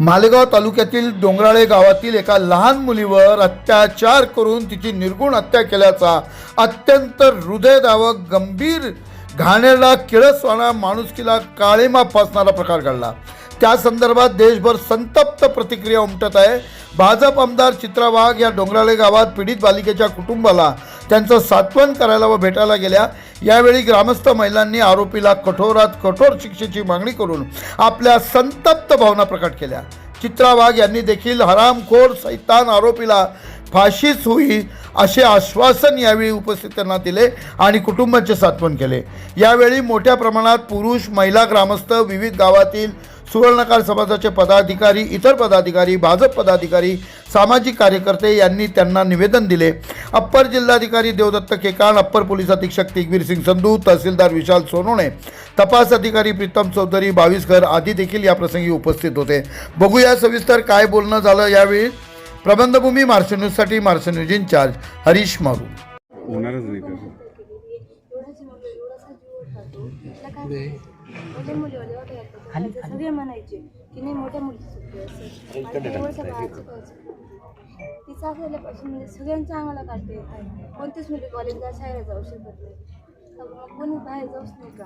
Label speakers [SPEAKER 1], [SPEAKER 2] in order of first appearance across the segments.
[SPEAKER 1] मालेगाव तालुक्यातील डोंगराळे गावातील एका लहान मुलीवर अत्याचार करून तिची निर्गुण हत्या केल्याचा अत्यंत हृदयदावक गंभीर घाणेरडा किळसवाणा माणुसकीला काळेमा फासणारा प्रकार घडला. त्या संदर्भात देशभर संतप्त प्रतिक्रिया उमटत आहे. भाजप आमदार चित्रा वाघ या डोंगराळे गावात पीडित बालिकेच्या कुटुंबाला त्यांचं सात्वन करायला व भेटायला गेल्या. यावेळी ग्रामस्थ महिलांनी आरोपीला कठोरात कठोर शिक्षेची मागणी करून आपल्या संतप्त भावना प्रकट केल्या. चित्रा वाघ यांनी देखील हरामखोर सैतान आरोपीला फाशीच होईल असे आश्वासन यावेळी उपस्थितांना दिले आणि कुटुंबाचे सात्वन केले. यावेळी मोठ्या प्रमाणात पुरुष महिला ग्रामस्थ विविध गावातील सुवर्णकार समाजाचे पदाधिकारी इतर पदाधिकारी भाजप पदाधिकारी सामाजिक कार्यकर्ते यांनी त्यांना निवेदन दिले. अप्पर जिल्हाधिकारी देवदत्त केकाण अप्पर पोलीस अधीक्षक तिगवीर सिंग संधू तहसीलदार विशाल सोनवणे तपास अधिकारी प्रीतम चौधरी बावीसकर आदी देखील या प्रसंगी उपस्थित होते. बघूया सविस्तर काय बोलणं झालं यावेळी. प्रबंधभूमी मार्च न्यूजसाठी मार्च न्यूज इंचार्ज हरीश मारू.
[SPEAKER 2] होणारच नाही.
[SPEAKER 3] मुलं मोठ्या होत्या. सगळे म्हणायचे की नाही मोठ्या मुलीची चुकी असेल आणि ते एवढंसं बाहेरचं कळायचं. तिचं असं झाल्यापासून म्हणजे सगळ्यांच्या अंगाला काढते कोणतीच मुली कॉलेजला शाळेला जाऊ शकत नाही. तर मग कोणी बाहेर जाऊच नाही का?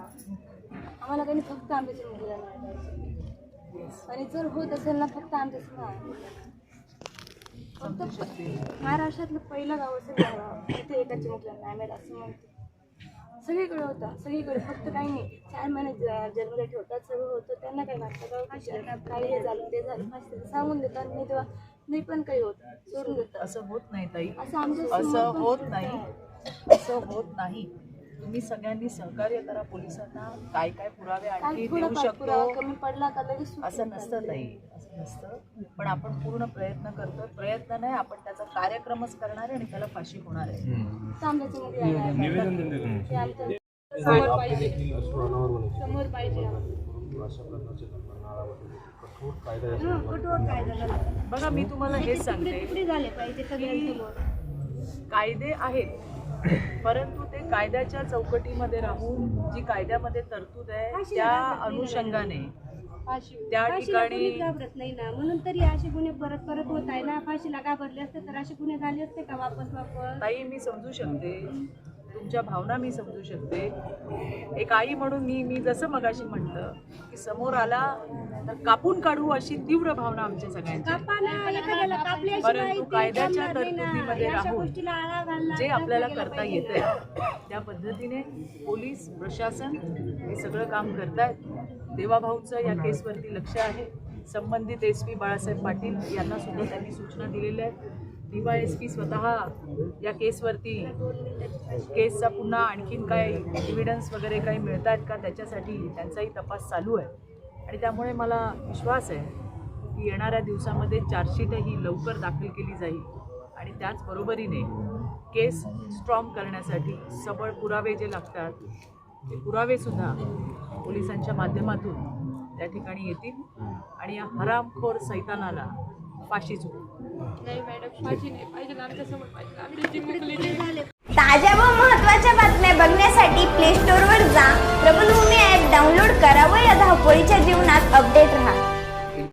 [SPEAKER 3] आम्हाला काही नाही, फक्त आमच्या मुलीला नाही पाहिजे आणि जर होत असेल ना फक्त आमच्याच नाही फक्त प- महाराष्ट्रातलं पहिलं गाव असेल तिथे एकाची मुलीला नाही मिळालं असं म्हणते. सगळीकडे होता. सगळीकडे फक्त काही नाही. चार महिने जन्मला ठेवतात सगळं होतं. त्यांना काही वाटतं का? काही हे झालं ते झालं. फाशी. सांगून देतात. नाही तेव्हा नाही पण काही होत सोडून देतात.
[SPEAKER 4] असं होत नाही ताई.
[SPEAKER 3] असं आमच्या
[SPEAKER 4] असं होत नाही. असं होत नाही. तुम्ही सगळ्यांनी सहकार्य करा. पोलिसांना काय काय पुरावे आणखी देऊ
[SPEAKER 3] पुरावा
[SPEAKER 4] शकतो?
[SPEAKER 3] कमी पडला का लगेच सुटून
[SPEAKER 4] असं नसतं. ताई. नसतं. पण आपण पूर्ण प्रयत्न करतो प्रयत्न नाही आपण त्याचा कार्यक्रमच करणार आहे आणि त्याला फाशी होणार आहे.
[SPEAKER 3] समोर पाहिजे. समोर पाहिजे. हं.
[SPEAKER 4] बघा. मी तुम्हाला हेच सांगते. कायदे आहेत. परंतु ते कायद्याच्या चौकटीमध्ये राहून जी कायद्यामध्ये तरतूद आहे त्या अनुषंगाने
[SPEAKER 3] फाशी
[SPEAKER 4] त्या
[SPEAKER 3] फाशीला
[SPEAKER 4] ठिकाणी-
[SPEAKER 3] कोणी घाबरत नाही ना. म्हणून तरी असे गुन्हे परत परत होत आहे ना. फाशीला घाबरले असते तर असे गुन्हे झाले असते का वापस वापस?
[SPEAKER 4] ताई मी समजू शकते. तुमच्या भावना मी समजू शकते. एक आई म्हणून मी मी जसं मगाशी म्हटलं की समोर आला तर कापून काढू अशी तीव्र भावना आमच्या सगळ्यांची. परंतु कायद्याच्या. तरतुदीमध्ये राहून जे आपल्याला करता. येतंय त्या पद्धतीने पोलीस प्रशासन हे सगळं काम करतायत. देवाभाऊचं या केसवरती लक्ष आहे. संबंधित एस पी बाळासाहेब पाटील यांना सुद्धा त्यांनी सूचना दिलेल्या आहेत. दिवा एस पी स्वतः या केसवरती केसचा पुन्हा आणखीन काय एव्हिडन्स वगैरे काही मिळत आहेत का? त्याच्यासाठी त्यांचाही तपास चालू आहे. आणि त्यामुळे मला विश्वास आहे की येणाऱ्या दिवसामध्ये चार्जशीटही लवकर दाखल केली जाईल. आणि त्याचबरोबरीने केस स्ट्रॉंग करण्यासाठी सबळ पुरावे जे लागतात ते पुरावेसुद्धा पोलिसांच्या माध्यमातून त्या ठिकाणी येतील. आणि या हरामखोर सैतानाला फाशीच होईल
[SPEAKER 5] ताज्या व महत्त्वाच्या बातम्या बघण्यासाठी प्ले स्टोअरवर जा. प्रबलभूमी ॲप डाउनलोड करा व या धावपळीच्या अपडेट